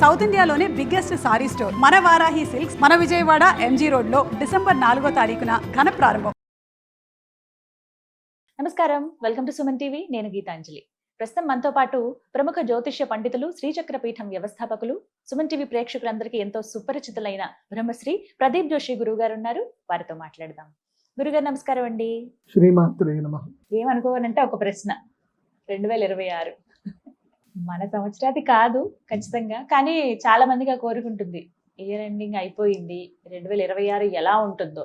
South ఇండియాలోనే biggest sorry store. మన Varahi silks మన విజయవాడ ఎంజీ రోడ్లో డిసెంబర్ నాలుగో తారీఖున ఘన ప్రారంభం. నమస్కారం. Welcome to Suman TV. నేను గీతాంజలి. ప్రస్తుతం మనతో పాటు ప్రముఖ జ్యోతిష్య పండితులు శ్రీచక్ర పీఠం వ్యవస్థాపకులు సుమన్ టీవీ ప్రేక్షకులందరికీ ఎంతో సుపరిచితులైన బ్రహ్మశ్రీ ప్రదీప్ జోషి గురువు గారు ఉన్నారు. వారితో మాట్లాడదాం. గురుగారు నమస్కారం అండి. శ్రీమాత్రే నమ. ఏమనుకోవాలంటే ఒక ప్రశ్న. రెండు వేల ఇరవై ఆరు. మన సంవత్సరాది కాదు ఖచ్చితంగా. కానీ చాలా మందిగా కోరుకుంటుంది ఇయర్ ఎండింగ్ అయిపోయింది. రెండు వేల ఇరవై ఆరు ఎలా ఉంటుందో.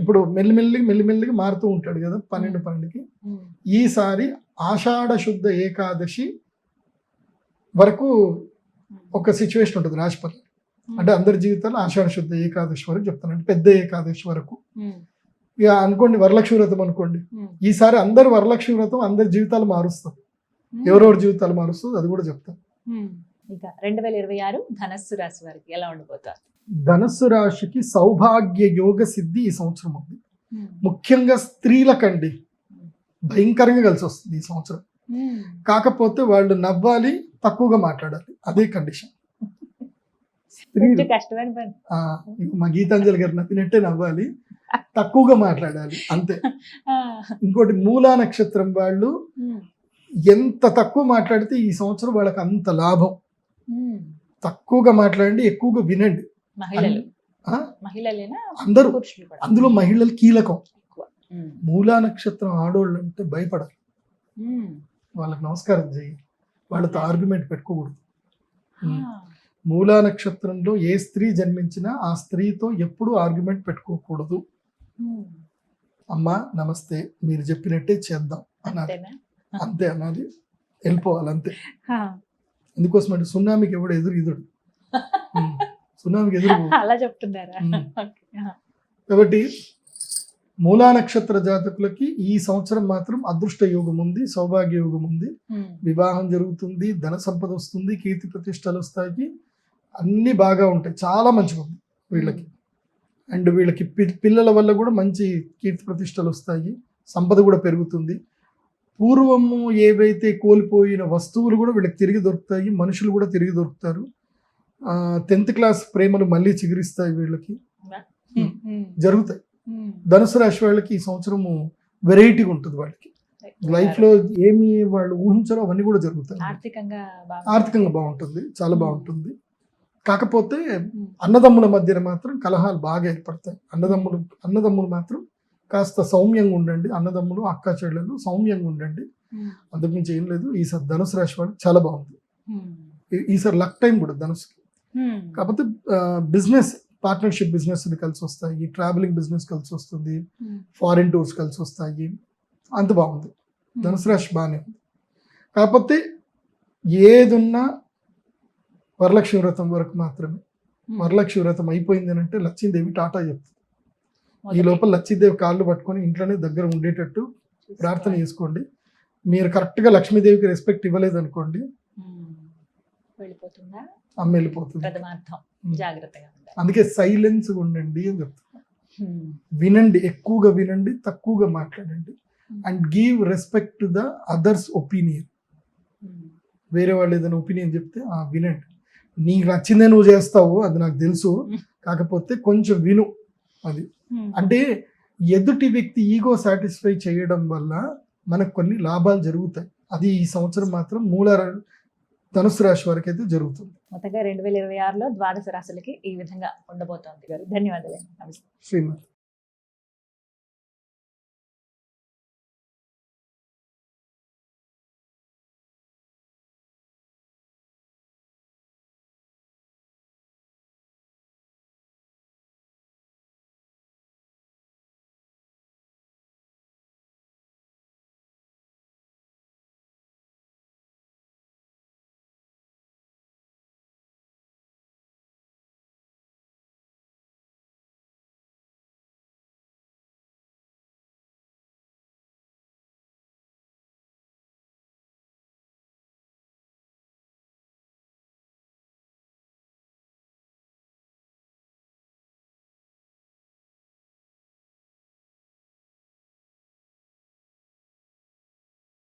ఇప్పుడు మెల్లిమెల్లిగా మెల్లిమెల్లిగా మారుతూ ఉంటాడు కదా పన్నెండు పన్నెండుకి. ఈసారి ఆషాఢ శుద్ధ ఏకాదశి వరకు ఒక సిచ్యువేషన్ ఉంటుంది రాశిపతి అంటే అందరి జీవితాల్లో ఆషాఢ శుద్ధ ఏకాదశి వరకు చెప్తాను. అంటే పెద్ద ఏకాదశి వరకు. ఇక అనుకోండి వరలక్ష్మి వ్రతం అనుకోండి. ఈసారి అందరు వరలక్ష్మి వ్రతం అందరి జీవితాలు మారుస్తారు. ఎవరెవరి జీవితాలు మారుస్తుంది అది కూడా చెప్తాను ఉమ్. ఇక రెండు వేల ఇరవై ఆరు ధనస్సు రాశి వారికి ఎలా ఉండబోతారు ధనస్సు రాశికి సౌభాగ్య యోగ సిద్ధి ఈ సంవత్సరం ఉంది. ముఖ్యంగా స్త్రీలకండి భయంకరంగా కలిసి వస్తుంది ఈ సంవత్సరం. కాకపోతే వాళ్ళు నవ్వాలి తక్కువగా మాట్లాడాలి అదే కండిషన్ స్త్రీలు మా గీతాంజలి గారు నవ్వినట్టే నవ్వాలి తక్కువగా మాట్లాడాలి అంతే. ఇంకోటి మూలా నక్షత్రం వాళ్ళు. ఎంత తక్కువ మాట్లాడితే ఈ సంవత్సరం వాళ్ళకి అంత లాభం. తక్కువగా మాట్లాడండి ఎక్కువగా వినండి మహిళలు. ఆ? మహిళలేనా? అందరూ. అందులో మహిళలు కీలకం. మూలా నక్షత్రం ఆడోళ్ళు అంటే భయపడాలి ఉమ్. వాళ్ళకి నమస్కారం చేయి వాళ్ళతో ఆర్గ్యుమెంట్ పెట్టుకోకూడదు. మూలా నక్షత్రంలో ఏ స్త్రీ జన్మించినా ఆ స్త్రీతో ఎప్పుడూ ఆర్గ్యుమెంట్ పెట్టుకోకూడదు. అమ్మా నమస్తే మీరు చెప్పినట్టే చేద్దాం అనాలి అంతేనా? అంతే అనాలి వెళ్ళిపోవాలి అంతే. ఎందుకోసం అంటే సునామీకి ఎవడు ఎదురు ఇదుడు ఉమ్. సునామీకి ఎదురు. అలా చెప్తున్నారా. కాబట్టి మూలా నక్షత్ర జాతకులకి ఈ సంవత్సరం మాత్రం అదృష్ట యోగం ఉంది సౌభాగ్య యోగం ఉంది. వివాహం జరుగుతుంది ధన సంపద వస్తుంది కీర్తి ప్రతిష్టలు వస్తాయి అన్ని బాగా ఉంటాయి చాలా మంచిగా ఉంది వీళ్ళకి అండ్ వీళ్ళకి పిల్లల వల్ల కూడా మంచి కీర్తి ప్రతిష్టలు వస్తాయి సంపద కూడా పెరుగుతుంది పూర్వము ఏవైతే కోల్పోయిన వస్తువులు కూడా వీళ్ళకి తిరిగి దొరుకుతాయి మనుషులు కూడా తిరిగి దొరుకుతారు టెన్త్ క్లాస్ ప్రేమలు మళ్ళీ చిగురిస్తాయి వీళ్ళకి. జరుగుతాయి. ధనుసు రాశి వాళ్ళకి ఈ సంవత్సరము వెరైటీగా ఉంటుంది వాళ్ళకి. లైఫ్లో ఏమి వాళ్ళు ఊహించారో అవన్నీ కూడా జరుగుతాయి. ఆర్థికంగా బాగా ఆర్థికంగా బాగుంటుంది. చాలా బాగుంటుంది. కాకపోతే అన్నదమ్ముల మధ్యన మాత్రం కలహాలు బాగా ఏర్పడతాయి. అన్నదమ్ములు అన్నదమ్ములు మాత్రం కాస్త సౌమ్యంగా ఉండండి. అన్నదమ్ములు అక్క చెల్లెలు సౌమ్యంగా ఉండండి. అంతకుమించి ఏం లేదు. ఈసారి ధనుసు రాశి వాళ్ళకి చాలా బాగుంది. ఈ- ఈసారి లక్ టైం కూడా ధనుసుకి. కాకపోతే బిజినెస్ పార్ట్నర్షిప్ బిజినెస్ కలిసి వస్తాయి ట్రావెలింగ్ బిజినెస్ కలిసి వస్తుంది ఫారిన్ టూర్స్ కలిసి వస్తాయి అంత బాగుంది. ధనుసు రాశి బాగానే ఉంది. కాకపోతే ఏదున్నా వరలక్ష్మి వ్రతం వరకు మాత్రమే. వరలక్ష్మి వ్రతం అయిపోయింది అని అంటే లక్ష్మీదేవి టాటా చెప్తుంది. ఈ లోపల లక్ష్మీదేవి కాళ్ళు పట్టుకొని ఇంట్లోనే దగ్గర ఉండేటట్టు ప్రార్థన చేసుకోండి. మీరు కరెక్ట్గా లక్ష్మీదేవికి రెస్పెక్ట్ ఇవ్వలేదు అనుకోండి వెళ్ళిపోతుందా? అమ్మ వెళ్ళిపోతుంది ప్రథమార్థం. జాగ్రత్తగా అందుకే సైలెన్స్ ఉండండి అని చెప్తాను ఉమ్. వినండి ఎక్కువగా వినండి తక్కువగా మాట్లాడండి. And give respect to the others opinion. వేరే వాళ్ళు ఏదైనా ఒపీనియన్ చెప్తే ఆ వినండి. నీకు నచ్చిందే నువ్వు చేస్తావు అది నాకు తెలుసు. కాకపోతే కొంచెం విను. అది. అంటే ఎదుటి వ్యక్తి ఈగో సాటిస్ఫై చేయడం వల్ల మనకు కొన్ని లాభాలు జరుగుతాయి. అది ఈ సంవత్సరం మాత్రం మూల ధనుసు రాశి వరకు అయితే జరుగుతుంది. మొత్తంగా రెండు వేల ఇరవై ఆరులో ద్వాదశ రాశులకి ఈ విధంగా ఉండబోతోంది గారు. ధన్యవాదాలు నమస్తే. శ్రీమతి.